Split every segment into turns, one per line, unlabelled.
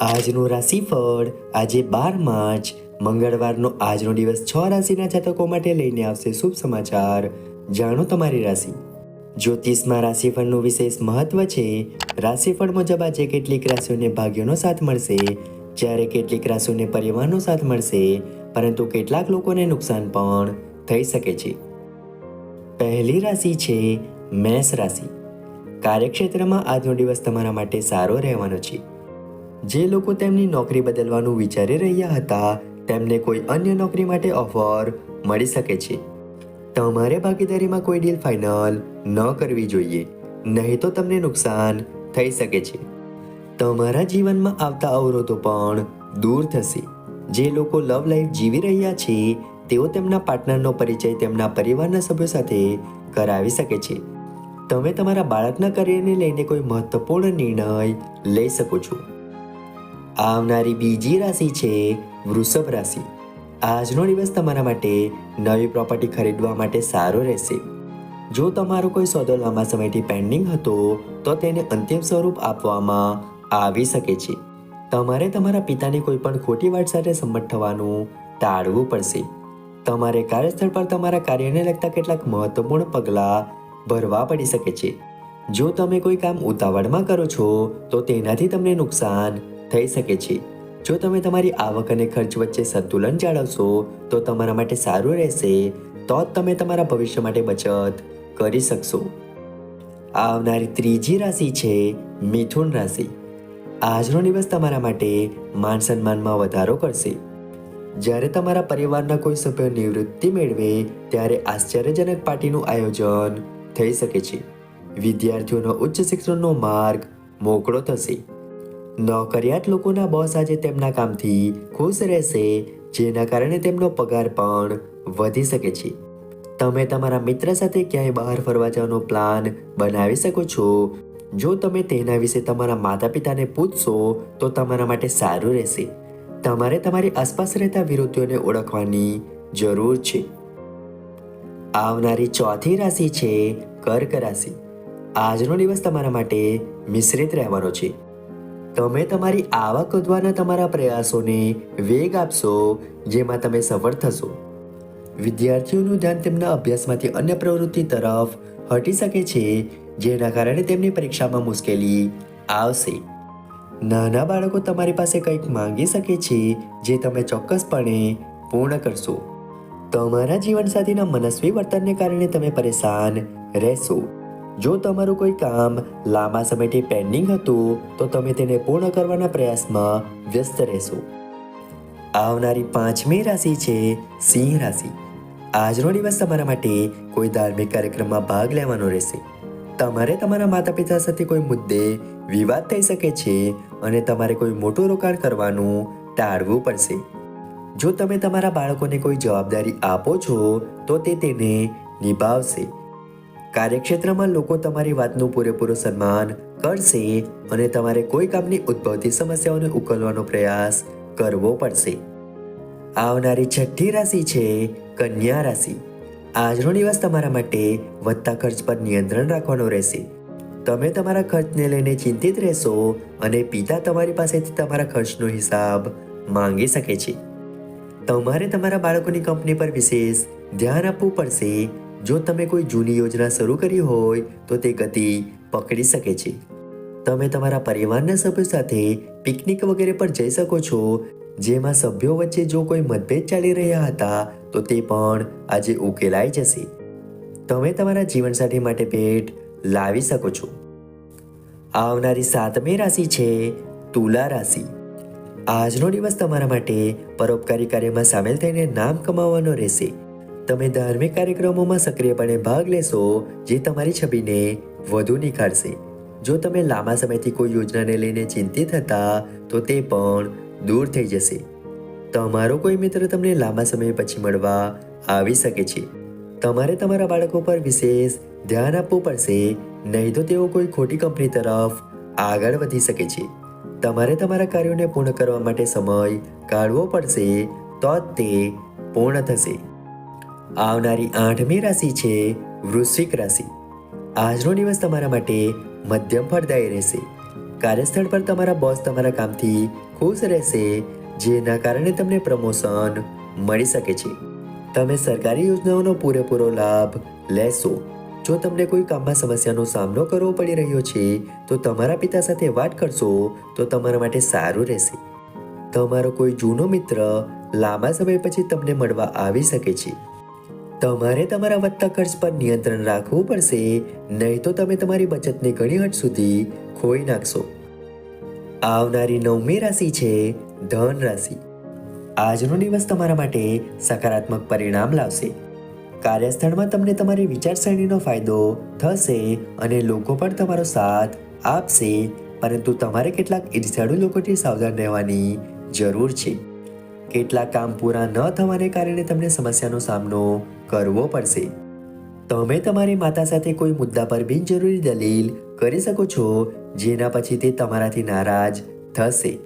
આજનું રાશિફળ આજે બાર માર્ચ, મંગળવારનો આજનો દિવસ છ રાશિના જાતકો માટે લઈને આવશે શુભ સમાચાર. જાણો તમારી રાશિ. જ્યોતિષમાં રાશિફળનું વિશેષ મહત્વ છે. રાશિફળ મુજબ આજે કેટલીક રાશિઓને ભાગ્યનો સાથ મળશે. જ્યારે કેટલીક રાશિઓને પરિવારનો સાથ મળશે, પરંતુ કેટલાક લોકોને નુકસાન પણ થઈ શકે છે. પહેલી રાશિ છે મેષ રાશિ. કાર્યક્ષેત્રમાં આજનો દિવસ તમારા માટે સારો રહેવાનો છે. જે લોકો તેમની નોકરી બદલવાનું વિચારી રહ્યા હતા, તેમને કોઈ અન્ય નોકરી માટે ઓફર મળી શકે છે. તમારે ભાગીદારીમાં કોઈ ડીલ ફાઇનલ ન કરવી જોઈએ, નહીં તો તમને નુકસાન થઈ શકે છે. તમારા જીવનમાં આવતા અવરોધો પણ દૂર થશે. જે લોકો લવ લાઈફ જીવી રહ્યા છે, તેઓ તેમના પાર્ટનરનો પરિચય તેમના પરિવારના સભ્યો સાથે કરાવી શકે છે. તમે તમારા બાળકના કરિયરને લઈને કોઈ મહત્વપૂર્ણ નિર્ણય લઈ શકો છો. આવનારી બીજી રાશિ છે વૃષભ રાશિ. આજનો દિવસ તમારા માટે નવી પ્રોપર્ટી ખરીદવા માટે સારો રહેશે. જો તમારો કોઈ સોદો લાંબા સમયથી પેન્ડિંગ હતો, તો તેને અંતિમ સ્વરૂપ આપવામાં આવી શકે છે. તમારે તમારા પિતાની કોઈ પણ ખોટી વાત સાથે સંમત થવાનું ટાળવું પડશે. તમારે કાર્યસ્થળ પર તમારા કાર્યને લગતા કેટલાક મહત્વપૂર્ણ પગલાં ભરવા પડી શકે છે. જો તમે કોઈ કામ ઉતાવળમાં કરો છો, તો તેનાથી તમને નુકસાન થઈ શકે છે. જો તમે તમારી આવક અને ખર્ચ વચ્ચે સંતુલન જાળવશો, તો તમારા માટે સારું રહેશે, તો જ તમે તમારા ભવિષ્ય માટે બચત કરી શકશો. આવનારી ત્રીજી રાશિ છે મિથુન રાશિ. આજનો દિવસ તમારા માટે માન સન્માનમાં વધારો કરશે. જ્યારે તમારા પરિવારના કોઈ સભ્ય નિવૃત્તિ મેળવે, ત્યારે આશ્ચર્યજનક પાર્ટીનું આયોજન થઈ શકે છે. વિદ્યાર્થીઓનો ઉચ્ચ શિક્ષણનો માર્ગ મોકળો થશે. નોકરિયાત લોકોના બોસ આજે તેમના કામથી ખુશ રહેશે, જેના કારણે તેમનો પગાર પણ વધી શકે છે. તમે તમારા મિત્ર સાથે ક્યાંય બહાર ફરવા જવાનો પ્લાન બનાવી શકો છો? જો તમે તેના વિશે તમારા માતા પિતાને પૂછશો, તો તમારા માટે સારું રહેશે. તમારે તમારી આસપાસ રહેતા વિરોધીઓને ઓળખવાની જરૂર છે. આવનારી ચોથી રાશિ છે કર્ક રાશિ. આજનો દિવસ તમારા માટે મિશ્રિત રહેવાનો છે. તમે તમારી આવક વધવાના તમારા પ્રયાસોને વેગ આપશો, જેમાં તમે સફળ થશો. વિદ્યાર્થીઓનું ધ્યાન તેમના અભ્યાસમાંથી અન્ય પ્રવૃત્તિ તરફ હટી શકે છે, જેના કારણે તેમની પરીક્ષામાં મુશ્કેલી આવશે. નાના બાળકો તમારી પાસે કંઈક માંગી શકે છે, જે તમે ચોક્કસપણે પૂર્ણ કરશો. તમારા જીવનસાથીના મનસ્વી વર્તનને કારણે તમે પરેશાન રહેશો. જો તમારું કોઈ કામ લાંબા સમયથી પેન્ડિંગ હતું, તો તમે તેને પૂર્ણ કરવાના પ્રયાસમાં વ્યસ્ત રહેશો. આવનારી પાંચમી રાશિ છે સિંહ રાશિ. આજનો દિવસ તમારા માટે કોઈ ધાર્મિક કાર્યક્રમમાં ભાગ લેવાનો રહેશે. તમારે તમારા માતા પિતા સાથે કોઈ મુદ્દે વિવાદ થઈ શકે છે અને તમારે કોઈ મોટું રોકાણ કરવાનું ટાળવું પડશે. જો તમે તમારા બાળકોને કોઈ જવાબદારી આપો છો, તો તે તેને નિભાવશે. કાર્યક્ષેત્રમાં લોકો તમારી વાતનું પૂરેપૂરું સન્માન કરશે અને તમારે કોઈ કામની ઉદ્ભવતી સમસ્યાઓને ઉકેલવાનો પ્રયાસ કરવો પડશે. આવનારી છઠ્ઠી રાશિ છે કન્યા રાશિ. આજનો દિવસ તમારા માટે વધતા ખર્ચ પર નિયંત્રણ રાખવાનો રહેશે. તમે તમારા ખર્ચને લઈને ચિંતિત રહેશો અને પિતા તમારી પાસેથી તમારા ખર્ચનો હિસાબ માંગી શકે છે. તમારે તમારા બાળકોની કંપની પર વિશેષ ધ્યાન આપવું પડશે જો તમે કોઈ જૂની યોજના શરૂ કરી હોય, તો તે ગતિ પકડી શકે છે. તમે તમારા પરિવારના સભ્યો સાથે પિકનિક વગેરે પર જઈ શકો છો, જેમાં સભ્યો વચ્ચે જો કોઈ મતભેદ ચાલી રહ્યા હતા, તો તે પણ આજે ઉકેલાઈ જશે. તમે તમારા જીવનસાથી માટે ભેટ લાવી શકો છો. આવનારી સાતમી રાશિ છે તુલા રાશિ. આજનો દિવસ તમારા માટે પરોપકારી કાર્યમાં સામેલ થઈને નામ કમાવવાનો રહેશે. તમે ધાર્મિક કાર્યક્રમોમાં સક્રિયપણે ભાગ લેશો જે તમારી છબીને વધુ નિખારશે. જો તમે લાંબા સમયથી કોઈ યોજનાને લઈને ચિંતિત હતા, તો તે પણ દૂર થઈ જશે. તમારો કોઈ મિત્ર તમને લાંબા સમય પછી મળવા આવી શકે છે. તમારે તમારા બાળકો પર વિશેષ ધ્યાન આપવું પડશે, નહીં તો તેઓ કોઈ ખોટી કંપની તરફ આગળ વધી શકે છે. તમારે તમારા કાર્યોને પૂર્ણ કરવા માટે સમય કાઢવો પડશે, તો જ તે પૂર્ણ થશે. આવનારી આઠમી રાશિ છે વૃશ્ચિક રાશિ. આજનો દિવસ તમારા માટે મધ્યમ ફળદાયી રહેશે. કાર્યસ્થળ પર તમારા બોસ તમારા કામથી ખુશ રહેશે, જેના કારણે તમને પ્રમોશન મળી શકે છે. તમે સરકારી યોજનાઓનો પૂરેપૂરો લાભ લેશો. જો તમને કોઈ કામમાં સમસ્યાનો સામનો કરવો પડી રહ્યો છે, તો તમારા પિતા સાથે વાત કરશો, તો તમારા માટે સારું રહેશે. તમારો કોઈ જૂનો મિત્ર લાંબા સમય પછી તમને મળવા આવી શકે છે. તમારે તમારા વધતા ખર્ચ પર નિયંત્રણ રાખવું પડશે, નહીં તો તમે તમારી બચતને ઘણી હદ સુધી ખોઈ નાખશો. આવનારી નવમી રાશિ છે ધન રાશિ. આજનો દિવસ તમારા માટે સકારાત્મક પરિણામ લાવશે. કાર્યસ્થળમાં તમને તમારી વિચારસરણીનો ફાયદો થશે અને લોકો પણ તમારો સાથ આપશે, પરંતુ તમારે કેટલાક ઈર્ષાળુ લોકોથી સાવધાન રહેવાની જરૂર છે. કેટલાક કામ પૂરા ન થવાને કારણે તમને સમસ્યાનો સામનો કરવો પડશે. તમે તમારી માતા સાથે કોઈ મુદ્દા પર બિનજરૂરી દલીલ કરી શકો છો, જેના પછી તે તમારાથી નારાજ થશે.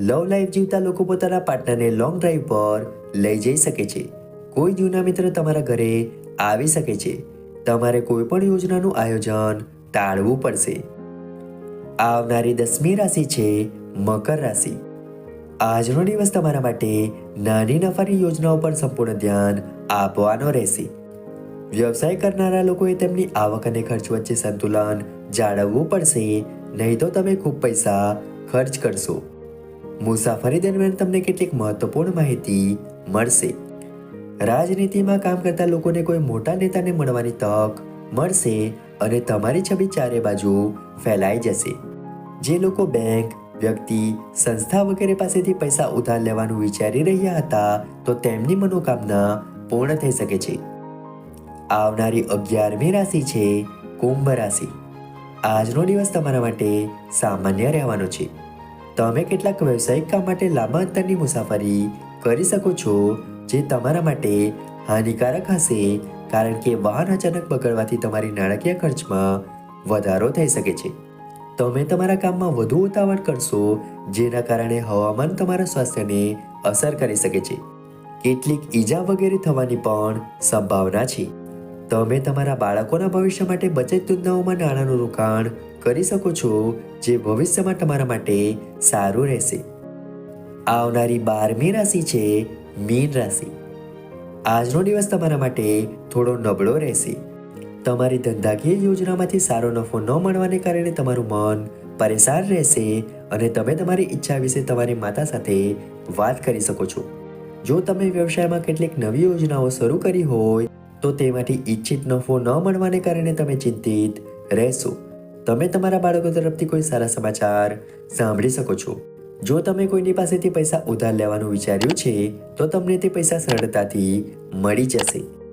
લવ લાઈફ જીવતા લોકો પોતાના પાર્ટનરને લોંગ ડ્રાઈવ પર લઈ જઈ શકે છે. કોઈ જૂના મિત્ર તમારા ઘરે આવી શકે છે. તમારે કોઈ પણ યોજનાનું આયોજન ટાળવું પડશે. આવનારી દસમી રાશિ છે મકર રાશિ. આજનો દિવસ તમારા માટે નાની નફાની યોજનાઓ પર સંપૂર્ણ ધ્યાન આપવાનો રહેશે વ્યવસાય કરનારા લોકોએ તેમની આવક અને ખર્ચ વચ્ચે સંતુલન જાળવવું પડશે, નહીં તો તમે ખૂબ પૈસા ખર્ચ કરશો. મુસાફરી દરમિયાન તમને કેટલીક મહત્વપૂર્ણ માહિતી મળશે. રાજનીતિમાં કામ કરતા લોકોને કોઈ મોટા નેતાને મળવાની તક મળશે અને તમારી છબી ચારે બાજુ ફેલાઈ જશે. જે લોકો બેંક, વ્યક્તિ, સંસ્થા વગેરે પાસેથી પૈસા ઉધાર લેવાનું વિચારી રહ્યા હતા, તો તેમની મનોકામના પૂર્ણ થઈ શકે છે. આવનારી અગિયારમી રાશિ છે કુંભ રાશિ. આજનો દિવસ તમારા માટે સામાન્ય રહેવાનો છે. તમે કેટલાક વ્યવસાયિક કામ માટે લાંબા અંતરની મુસાફરી કરી શકો છો, જે તમારા માટે હાનિકારક હશે, કારણ કે વાહન અચાનક બગડવાથી તમારી નાણાકીય ખર્ચમાં વધારો થઈ શકે છે. તમે તમારા કામમાં વધુ ઉતાવળ કરશો, જેના કારણે હવામાન તમારા સ્વાસ્થ્યને અસર કરી શકે છે. કેટલીક ઈજા વગેરે થવાની પણ સંભાવના છે. તમે તમારા બાળકોના ભવિષ્ય માટે બચત યોજનાઓમાં નાણાંનું રોકાણ કરી શકો છો, જે ભવિષ્યમાં તમારા માટે સારું રહેશે. આવનારી બારમી રાશિ છે મીન રાશિ. આજનો દિવસ તમારા માટે થોડો નબળો રહેશે. તમારી ધંધાકીય યોજનામાંથી સારો નફો ન મળવાને કારણે તમારું મન પરેશાન રહેશે અને તમે તમારી ઈચ્છા વિશે તમારી માતા સાથે વાત કરી શકો છો. જો તમે વ્યવસાયમાં કેટલીક નવી યોજનાઓ શરૂ કરી હોય, તો તેમાંથી ઈચ્છિત નફો ન મળવાને કારણે તમે ચિંતિત રહેશો. તમે તમારા બાળકો તરફથી કોઈ સારા સમાચાર સાંભળી શકો છો. જો તમે કોઈની પાસેથી પૈસા ઉધાર લેવાનું વિચાર્યું છે, તો તમને તે પૈસા સરળતાથી મળી જશે.